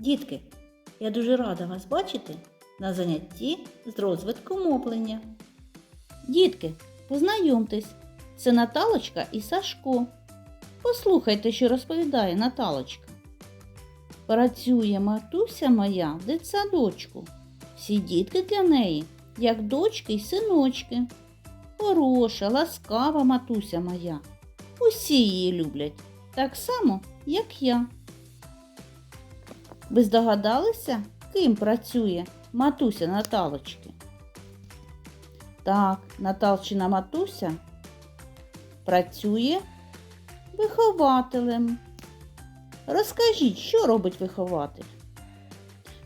Дітки, я дуже рада вас бачити на занятті з розвитку мовлення. Дітки, познайомтесь, це Наталочка і Сашко. Послухайте, що розповідає Наталочка. Працює матуся моя в дитсадочку. Всі дітки для неї, як дочки й синочки. Хороша, ласкава матуся моя. Усі її люблять, так само, як я. Ви здогадалися, ким працює матуся Наталочки? Так, Наталчина матуся працює вихователем. Розкажіть, що робить вихователь?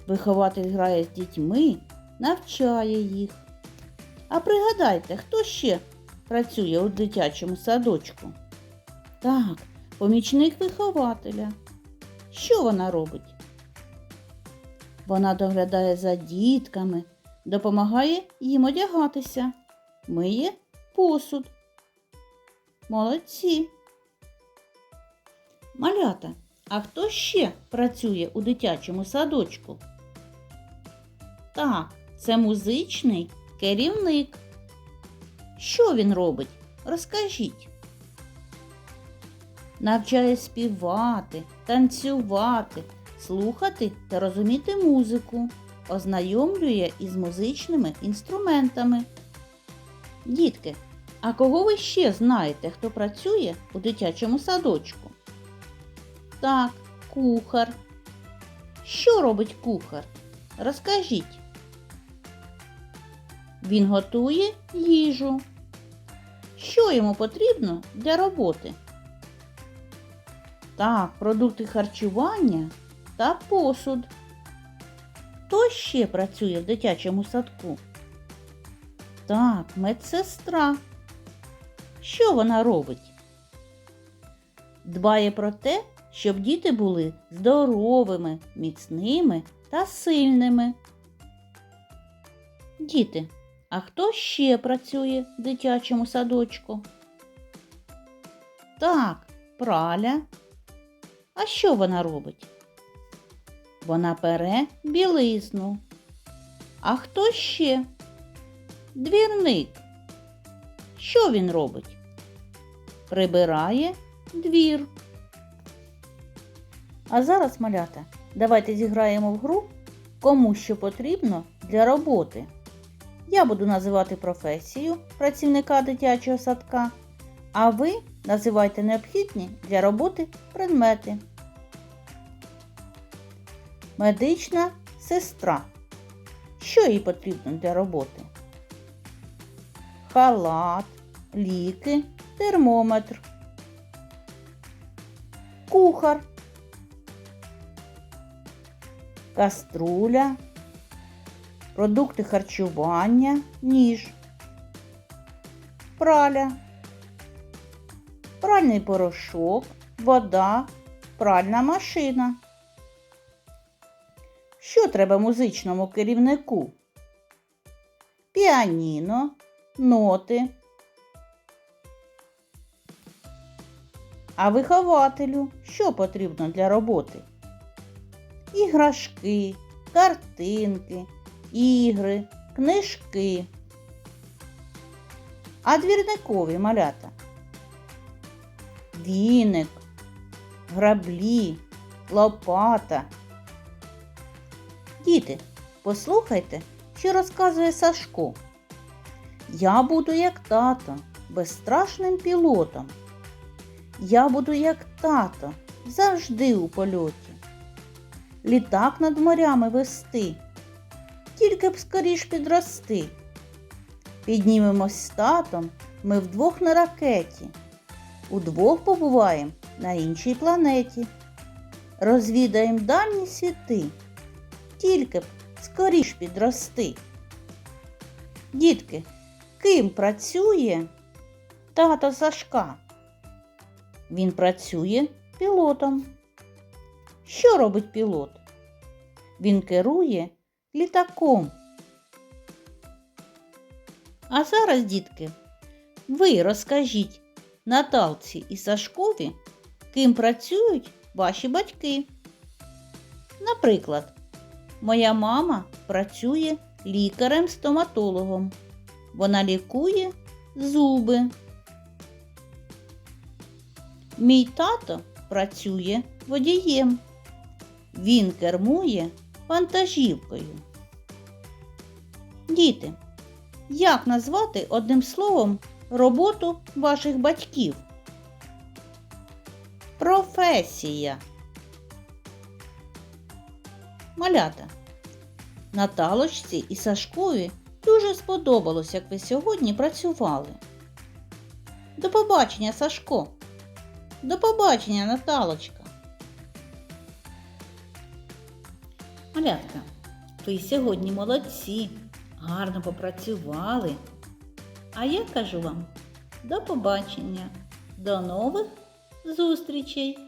Вихователь грає з дітьми, навчає їх. А пригадайте, хто ще працює у дитячому садочку? Так, помічник вихователя. Що вона робить? Вона доглядає за дітками, допомагає їм одягатися, миє посуд. Молодці. Малята, а хто ще працює у дитячому садочку? Так, це музичний керівник. Що він робить? Розкажіть. Навчає співати, танцювати, слухати та розуміти музику, ознайомлює із музичними інструментами. Дітки, а кого ви ще знаєте, хто працює у дитячому садочку? Так, кухар. Що робить кухар? Розкажіть. Він готує їжу. Що йому потрібно для роботи? Так, продукти харчування та посуд. Хто ще працює в дитячому садку? Так, медсестра. Що вона робить? Дбає про те, щоб діти були здоровими, міцними та сильними. Діти, а хто ще працює в дитячому садочку? Так, праля. А що вона робить? Вона пере білизну. А хто ще? Двірник. Що він робить? Прибирає двір. А зараз, малята, давайте зіграємо в гру, кому що потрібно для роботи. Я буду називати професію працівника дитячого садка, а ви називайте необхідні для роботи предмети. Медична сестра. Що їй потрібно для роботи? Халат, ліки, термометр. Кухар. Каструля, продукти харчування, ніж, праля, пральний порошок, вода, пральна машина. Що треба музичному керівнику? Піаніно, ноти. А вихователю що потрібно для роботи? Іграшки, картинки, ігри, книжки. А двірникові малята? Віник, граблі, лопата. Діти, послухайте, що розказує Сашко. Я буду як тато, безстрашним пілотом. Я буду як тато, завжди у польоті. Літак над морями вести, тільки б скоріш підрости. Піднімемось з татом ми вдвох на ракеті, удвох побуваємо на іншій планеті. Розвідаємо дальні світи, тільки б скоріш підрости. Дітки, ким працює тато Сашка? Він працює пілотом. Що робить пілот? Він керує літаком. А зараз, дітки, ви розкажіть Наталці і Сашкові, ким працюють ваші батьки. Наприклад, моя мама працює лікарем-стоматологом. Вона лікує зуби. Мій тато працює водієм. Він кермує вантажівкою. Діти, як назвати одним словом роботу ваших батьків? Професія. Малята. Наталочці і Сашкові дуже сподобалось, як ви сьогодні працювали. До побачення, Сашко. До побачення, Наталочка. Малятка, ви сьогодні молодці, гарно попрацювали. А я кажу вам до побачення, до нових зустрічей!